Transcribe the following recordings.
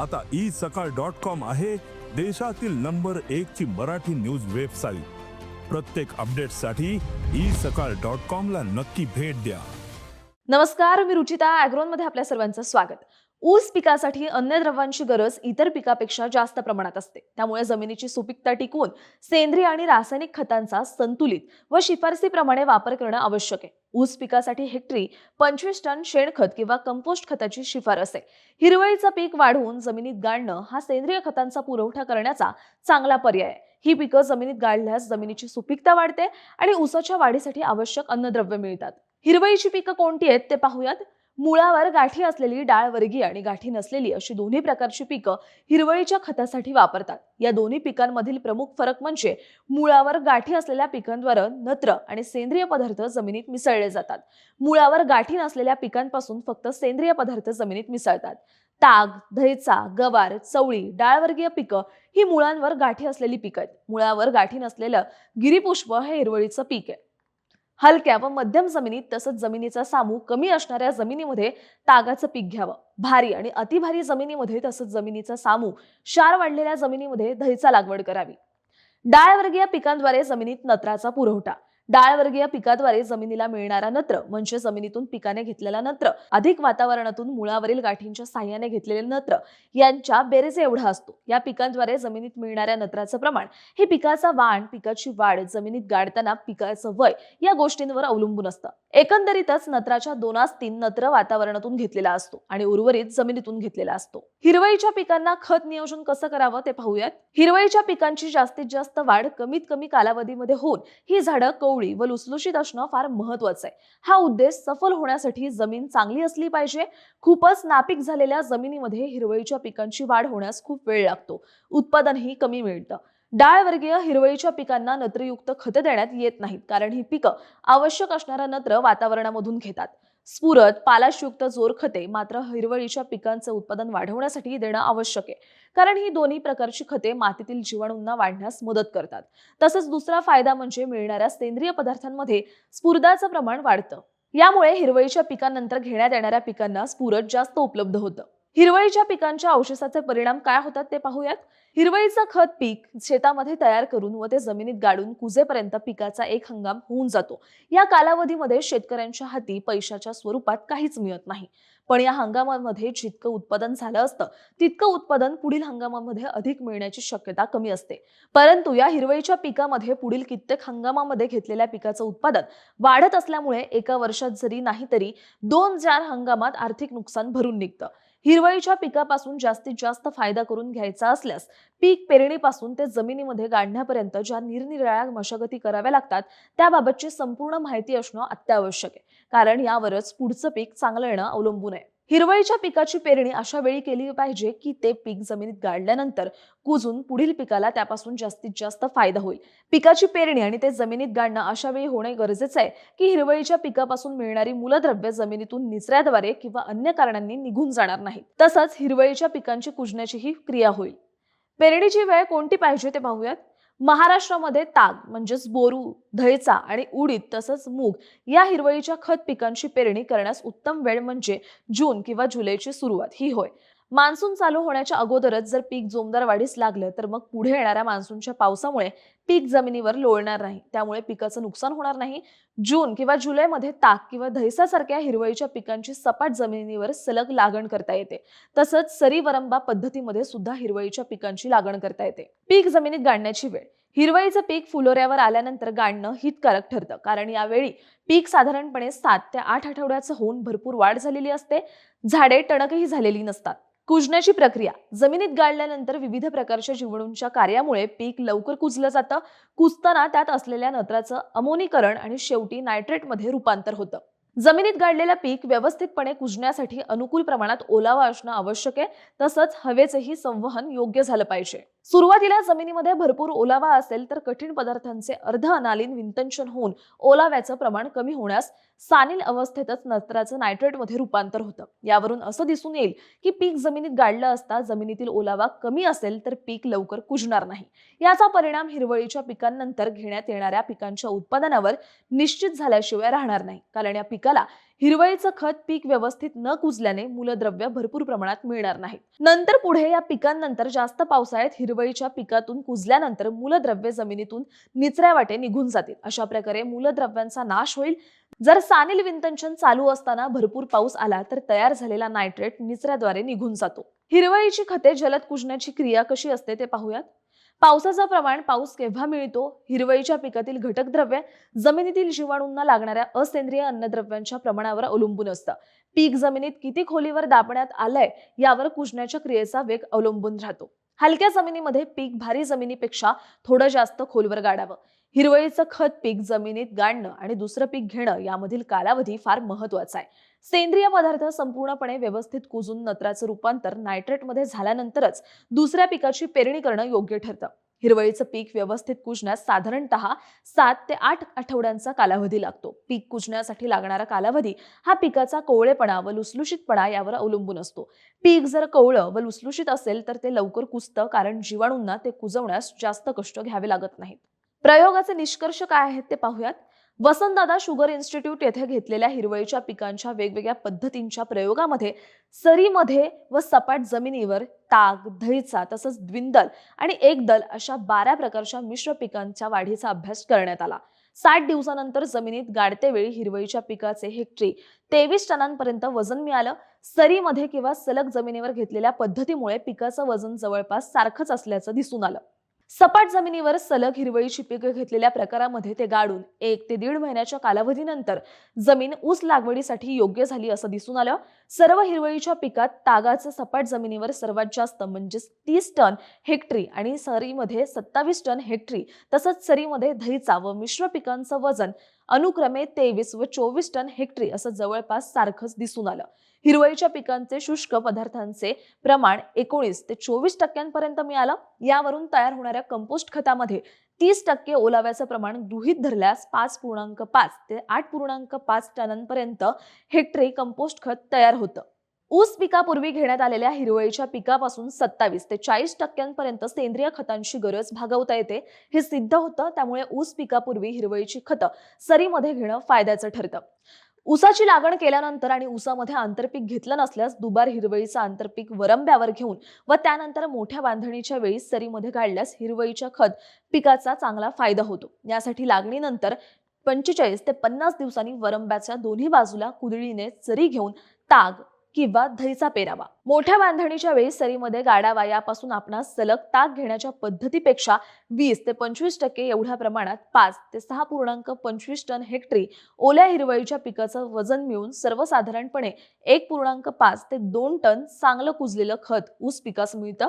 आता ई सकाळ dot com आहे देशातील नंबर एक ची मराठी न्यूज वेबसाईट. प्रत्येक अपडेटसाठी ई सकाळ डॉट कॉम ला नक्की भेट द्या. नमस्कार मी रुचिता अॅग्रोनमध्ये आपल्या सर्वांचं स्वागत. ऊस पिकासाठी अन्नद्रव्यांची गरज इतर पिकापेक्षा जास्त प्रमाणात असते. त्यामुळे जमिनीची सुपीकता टिकवून सेंद्रिय आणि रासायनिक खतांचा संतुलित व शिफारसीप्रमाणे वापर करणं आवश्यक आहे. ऊस पिकासाठी हेक्टरी पंचवीस टन शेणखत किंवा कंपोस्ट खताची शिफारस आहे. हिरवळीचं पीक वाढवून जमिनीत गाळणं हा सेंद्रिय खतांचा पुरवठा करण्याचा चांगला पर्याय आहे. ही पिकं जमिनीत गाळल्यास जमिनीची सुपीकता वाढते आणि ऊसाच्या वाढीसाठी आवश्यक अन्नद्रव्य मिळतात. हिरवळीची पिकं कोणती आहेत ते पाहूयात. मुळावर गाठी असलेली डाळ वर्गीय आणि गाठी नसलेली अशी दोन्ही प्रकारची पिकं हिरवळीच्या खतासाठी वापरतात. या दोन्ही पिकांमधील प्रमुख फरक म्हणजे मुळावर गाठी असलेल्या पिकांद्वारे नत्र आणि सेंद्रिय पदार्थ जमिनीत मिसळले जातात. मुळावर गाठी नसलेल्या पिकांपासून फक्त सेंद्रिय पदार्थ जमिनीत मिसळतात. ताग धैचा गवार चवळी डाळवर्गीय पिकं ही मुळांवर गाठी असलेली पिकं आहेत. मुळावर गाठी नसलेलं गिरीपुष्प हे हिरवळीचं पीक आहे. हलक्या व मध्यम जमिनीत तसंच जमिनीचा सामू कमी असणाऱ्या जमिनीमध्ये तागाचं पीक घ्यावं. भारी आणि अतिभारी जमिनीमध्ये तसंच जमिनीचा सामू क्षार वाढलेल्या जमिनीमध्ये दहीचा लागवड करावी. डाळवर्गीय पिकांद्वारे जमिनीत नत्राचा पुरवठा. डाळवर्गीय पिकाद्वारे जमिनीला मिळणारा नत्र म्हणजे जमिनीतून पिकाने घेतलेला नत्र अधिक वातावरणातून मुळावरील गाठींच्या साह्याने घेतलेले नत्र यांच्या बेरेजे एवढा असतो. या पिकांद्वारे जमिनीत मिळणाऱ्या नत्राचं प्रमाण हे पिकाचा वाण पिकाची वाढ जमिनीत गाडताना पिकाचं वय या गोष्टींवर अवलंबून असतं. एकंदरीतच नत्राच्या दोनास तीन नत्र वातावरणातून घेतलेला असतो आणि उर्वरित जमिनीतून घेतलेला असतो. हिरवळीच्या पिकांना खत नियोजन कसं करावं ते पाहूयात. हिरवळीच्या पिकांची जास्तीत जास्त वाढ कमीत कमी कालावधीमध्ये होऊन ही झाडं कवळी व लुसलुशीत असणं फार महत्वाचं आहे. हा उद्देश सफल होण्यासाठी जमीन चांगली असली पाहिजे. खूपच नापीक झालेल्या जमिनीमध्ये हिरवळीच्या पिकांची वाढ होण्यास खूप वेळ लागतो. उत्पादनही कमी मिळतं. डाळवर्गीय हिरवळीच्या पिकांना नत्रयुक्त खतं देण्यात येत नाहीत. कारण ही पिकं आवश्यक असणारा नत्र वातावरणामधून घेतात. स्फुरत पालाशयुक्त जोरखते मात्र हिरवळीच्या पिकांचं उत्पादन वाढवण्यासाठी देणं आवश्यक आहे. कारण ही दोन्ही प्रकारची खते मातीतील जीवाणूंना वाढण्यास मदत करतात. तसंच दुसरा फायदा म्हणजे मिळणाऱ्या सेंद्रिय पदार्थांमध्ये स्फुरदाचं प्रमाण वाढतं. यामुळे हिरवळीच्या पिकांनंतर घेण्यात येणाऱ्या पिकांना स्फुरद जास्त उपलब्ध होतं. हिरवळीच्या पिकांच्या अवशेषाचे परिणाम काय होतात ते पाहूयात. हिरवळीचं खत पीक शेतामध्ये तयार करून व ते जमिनीत गाडून कुजेपर्यंत पिकाचा एक हंगाम होऊन जातो. या कालावधीमध्ये शेतकऱ्यांच्या हाती पैशाच्या स्वरूपात काहीच मिळत नाही. पण या हंगामामध्ये जितकं उत्पादन झालं असतं तितकं उत्पादन पुढील हंगामामध्ये अधिक मिळण्याची शक्यता कमी असते. परंतु या हिरवळीच्या पिकामध्ये पुढील कित्येक हंगामामध्ये घेतलेल्या पिकाचं उत्पादन वाढत असल्यामुळे एका वर्षात जरी नाही तरी दोन चार हंगामात आर्थिक नुकसान भरून निघतं. हिरवळीच्या पिकापासून जास्तीत जास्त फायदा करून घ्यायचा असल्यास पीक पेरणीपासून ते जमिनीमध्ये गाडण्यापर्यंत ज्या निरनिराळ्या मशागती कराव्या लागतात त्याबाबतची संपूर्ण माहिती असणं अत्यावश्यक आहे. कारण यावरच पुढचं पीक चांगलं येणं अवलंबून आहे. हिरवळीच्या पिकाची पेरणी अशा वेळी केली पाहिजे की ते पीक जमिनीत गाडल्यानंतर कुजून पुढील पिकाला त्यापासून जास्तीत जास्त फायदा होईल. पिकाची पेरणी आणि ते जमिनीत गाडणं अशा वेळी होणे गरजेचं आहे की हिरवळीच्या पिकापासून मिळणारी मूलद्रव्य जमिनीतून निचऱ्याद्वारे किंवा अन्य कारणांनी निघून जाणार नाही. तसंच हिरवळीच्या पिकांची कुजण्याचीही क्रिया होईल. पेरणीची वेळ कोणती पाहिजे ते पाहूयात. महाराष्ट्रामध्ये ताग म्हणजेच बोरू धैचा आणि उडीद तसंच मूग या हिरवळीच्या खत पिकांची पेरणी करण्यास उत्तम वेळ म्हणजे जून किंवा जुलैची सुरुवात ही होय. मान्सून चालू होण्याच्या अगोदरच जर पीक जोमदार वाढीस लागलं तर मग पुढे येणाऱ्या मान्सूनच्या पावसामुळे पीक जमिनीवर लोळणार नाही. त्यामुळे पिकाचं नुकसान होणार नाही. जून किंवा जुलैमध्ये ताक किंवा धैसासारख्या हिरवळीच्या पिकांची सपाट जमिनीवर सलग लागण करता येते. तसंच सरी वरंबा पद्धतीमध्ये सुद्धा हिरवळीच्या पिकांची लागण करता येते. पीक जमिनीत गाडण्याची वेळ. हिरवळीचं पीक फुलोऱ्यावर आल्यानंतर गाडणं हितकारक ठरतं. कारण यावेळी पीक साधारणपणे सात ते आठ आठवड्याचं होऊन भरपूर वाढ झालेली असते. झाडे टणकही झालेली नसतात. कुजण्याची प्रक्रिया. जमिनीत गाळल्यानंतर विविध प्रकारच्या जीवाणूंच्या कार्यामुळे पीक लवकर कुजलं जातं. कुजताना त्यात असलेल्या नत्राचं अमोनीकरण आणि शेवटी नायट्रेटमध्ये रूपांतर होतं. जमिनीत गाडलेलं पीक व्यवस्थितपणे कुजण्यासाठी अनुकूल प्रमाणात ओलावा असणं आवश्यक आहे. तसंच हवेचंही संवहन योग्य झालं पाहिजे. सुरुवातीला जमिनीमध्ये भरपूर ओलावा असेल तर कठीण पदार्थांचे अर्ध अनालीन विंतनशन होऊन ओलाव्याचं प्रमाण कमी होण्यास सानील अवस्थेतच नत्राचं नायट्रेटमध्ये रूपांतर होतं. यावरून असं दिसून येईल की पीक जमिनीत गाडलं असता जमिनीतील ओलावा कमी असेल तर पीक लवकर कुजणार नाही. याचा परिणाम हिरवळीच्या पिकांनंतर घेण्यात येणाऱ्या पिकांच्या उत्पादनावर निश्चित झाल्याशिवाय राहणार नाही. कारण या पिकाला हिरवळीचं खत पीक व्यवस्थित न कुजल्याने मूलद्रव्य भरपूर प्रमाणात मिळणार नाही नंतर पुढे या पिकांनंतर जास्त पावसाळ्यात हिरवळीच्या पिकातून कुजल्यानंतर मूलद्रव्य जमिनीतून निचऱ्या वाटे निघून जातील. अशा प्रकारे मूलद्रव्यांचा नाश होईल. जर सानिल विंतंचन चालू असताना भरपूर पाऊस आला तर तयार झालेला नायट्रेट निचऱ्याद्वारे निघून जातो. हिरवळीची खते जलद कुजण्याची क्रिया कशी असते ते पाहूयात. पावसाचं प्रमाण पाऊस केव्हा मिळतो? हिरवळीच्या पिकातील घटक द्रव्य जमिनीतील जीवाणूंना लागणाऱ्या असेंद्रिय अन्नद्रव्यांच्या प्रमाणावर अवलंबून असतं. पीक जमिनीत किती खोलीवर दाबण्यात आलंय यावर कुजण्याच्या क्रियेचा वेग अवलंबून राहतो. हलक्या जमिनीमध्ये पीक भारी जमिनीपेक्षा थोडं जास्त खोलवर गाडावं. हिरवळीचं खत पीक जमिनीत गाडणं आणि दुसरं पीक घेणं यामधील कालावधी फार महत्त्वाचा आहे. सेंद्रिय पदार्थ संपूर्णपणे व्यवस्थित कुजून नत्राचं रूपांतर नायट्रेटमध्ये झाल्यानंतरच दुसऱ्या पिकाची पेरणी करणं योग्य ठरतं. हिरवळीचं पीक व्यवस्थित कुजण्यास साधारणतः सात ते आठ आठवड्यांचा कालावधी लागतो. पीक कुजण्यासाठी लागणारा कालावधी हा पिकाचा कोवळेपणा व लुसलुशीतपणा यावर अवलंबून असतो. पीक जर कोवळं व लुसलुशीत असेल तर ते लवकर कुजतं कारण जीवाणूंना ते कुजवण्यास जास्त कष्ट घ्यावे लागत नाहीत. प्रयोगाचे निष्कर्ष काय आहेत ते पाहूयात. वसंतदादा शुगर इन्स्टिट्यूट येथे घेतलेल्या हिरवळीच्या पिकांच्या वेगवेगळ्या पद्धतींच्या प्रयोगामध्ये सरीमध्ये व सपाट जमिनीवर ताग दहीचा तसंच द्विंदल आणि एकदल अशा बारा प्रकारच्या मिश्र पिकांच्या वाढीचा अभ्यास करण्यात आला. साठ दिवसानंतर जमिनीत गाडते वेळी हिरवळीच्या पिकाचे हेक्टरी तेवीस टनांपर्यंत वजन मिळालं. सरीमध्ये किंवा सलग जमिनीवर घेतलेल्या पद्धतीमुळे पिकाचं वजन जवळपास सारखंच असल्याचं दिसून आलं. सपाट जमिनीवर सलग हिरवळीची पिकं घेतलेल्या प्रकारामध्ये ते गाडून एक ते दीड महिन्याच्या कालावधीनंतर जमीन ऊस लागवडीसाठी योग्य झाली असं दिसून आलं. सर्व हिरवळीच्या पिकात तागाचं सपाट जमिनीवर सर्वात जास्त म्हणजेच तीस टन हेक्टरी आणि सरीमध्ये सत्तावीस टन हेक्टरी तसंच सरीमध्ये दहीचा व मिश्र पिकांचं वजन अनुक्रमे तेवीस व चोवीस टन हेक्टरी असं जवळपास सारखंच दिसून आलं. हिरवळीच्या पिकांचे शुष्क पदार्थांचे प्रमाण एकोणीस ते चोवीस टक्क्यांपर्यंत मिळालं. यावरून तयार होणाऱ्या कंपोस्ट खतामध्ये तीस टक्के ओलाव्याचं प्रमाण गृहीत धरल्यास पाच पूर्णांक पाच ते आठ पूर्णांक पाच टनांपर्यंत हेक्टरी कंपोस्ट खत तयार होतं. ऊस पिकापूर्वी घेण्यात आलेल्या हिरवळीच्या पिकापासून सत्तावीस ते चाळीस टक्क्यांपर्यंत सेंद्रिय खतांची गरज भागवता येते. हे सिद्ध होतं त्यामुळे ऊस पिकापूर्वी हिरवळीची खतं सरीमध्ये घेणं फायद्याचं ठरतं. ऊसाची लागण केल्यानंतर आणि ऊसामध्ये आंतरपीक घेतलं नसल्यास दुबार हिरवळीचं आंतरपीक वरंब्यावर घेऊन व त्यानंतर मोठ्या बांधणीच्या वेळी सरीमध्ये काढल्यास हिरवळीच्या खत पिकाचा चांगला फायदा होतो. यासाठी लागणीनंतर पंचेचाळीस ते पन्नास दिवसांनी वरंब्याच्या दोन्ही बाजूला कुदळीने चरी घेऊन ताग किंवा दहीचा पेरावा. मोठ्या बांधणीच्या वेळी सरीमध्ये गाडावा यापासून आपणास सलग ताक घेण्याच्या पद्धतीपेक्षा वीस ते पंचवीस टक्के एवढ्या प्रमाणात पाच ते सहा पूर्णांक पंचवीस टन हेक्टरी ओल्या हिरवळीच्या पिकाचं वजन मिळून सर्वसाधारणपणे एक पूर्णांक पाच ते दोन टन चांगलं कुजलेलं खत ऊस पिकास मिळतं.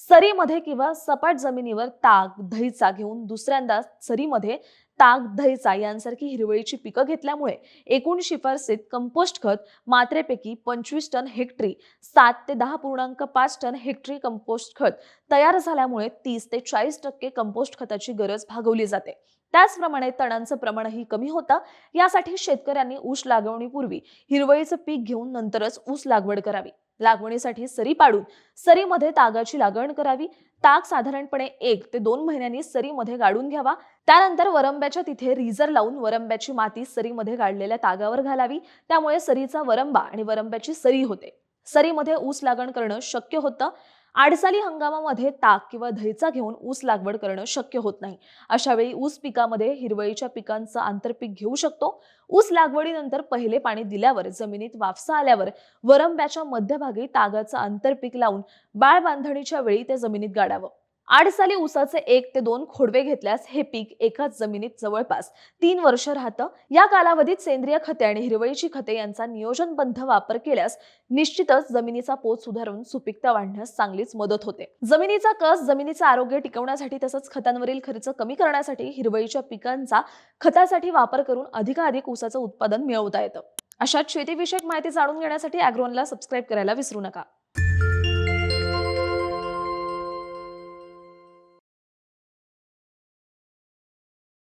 सरीमध्ये किंवा सपाट जमिनीवर ताक दहीचा घेऊन दुसऱ्यांदा सरीमध्ये ताक दहीचा यांसारखी हिरवळीची पिकं घेतल्यामुळे एकूण शिफारसीत कंपोस्ट खत मात्रेपैकी पंचवीस टन हेक्टरी सात ते दहा पूर्णांक पाच टन हेक्टरी कंपोस्ट खत तयार झाल्यामुळे तीस ते चाळीस टक्के कंपोस्ट खताची गरज भागवली जाते. त्याचप्रमाणे तणांचं प्रमाणही कमी होतं. यासाठी शेतकऱ्यांनी ऊस लागवणीपूर्वी हिरवळीचं पीक घेऊन नंतरच ऊस लागवड करावी. लागवणीसाठी सरी पाडून सरीमध्ये तागाची लागवण करावी. ताग साधारणपणे एक ते दोन महिन्यांनी सरीमध्ये गाडून घ्यावा. त्यानंतर वरंब्याच्या तिथे रिझर लावून वरंब्याची माती सरीमध्ये गाडलेल्या तागावर घालावी. त्यामुळे सरीचा वरंबा आणि वरंब्याची सरी होते. सरीमध्ये ऊस लागण करणं शक्य होतं. आडसाली हंगामामध्ये ताक किंवा धैचा घेऊन ऊस लागवड करणं शक्य होत नाही. अशा वेळी ऊस पिकामध्ये हिरवळीच्या पिकांचं आंतरपीक घेऊ शकतो. ऊस लागवडीनंतर पहिले पाणी दिल्यावर जमिनीत वाफसा आल्यावर वरंब्याच्या मध्यभागी तागाचं आंतरपीक लावून बाळ बांधणीच्या वेळी ते जमिनीत गाडावं. आठ साली ऊसाचे एक ते दोन खोडवे घेतल्यास हे पीक एकाच जमिनीत जवळपास तीन वर्ष राहतं. या कालावधीत सेंद्रिय खते आणि हिरवळीची खते यांचा नियोजनबद्ध वापर केल्यास निश्चितच जमिनीचा पोत सुधारून सुपीकता वाढण्यास चांगलीच मदत होते. जमिनीचा कस जमिनीचं आरोग्य टिकवण्यासाठी तसंच खतांवरील खर्च कमी करण्यासाठी हिरवळीच्या पिकांचा खतासाठी वापर करून अधिकाधिक ऊसाचं उत्पादन मिळवता येतं. अशाच शेतीविषयक माहिती जाणून घेण्यासाठी अॅग्रोनला सबस्क्राईब करायला विसरू नका.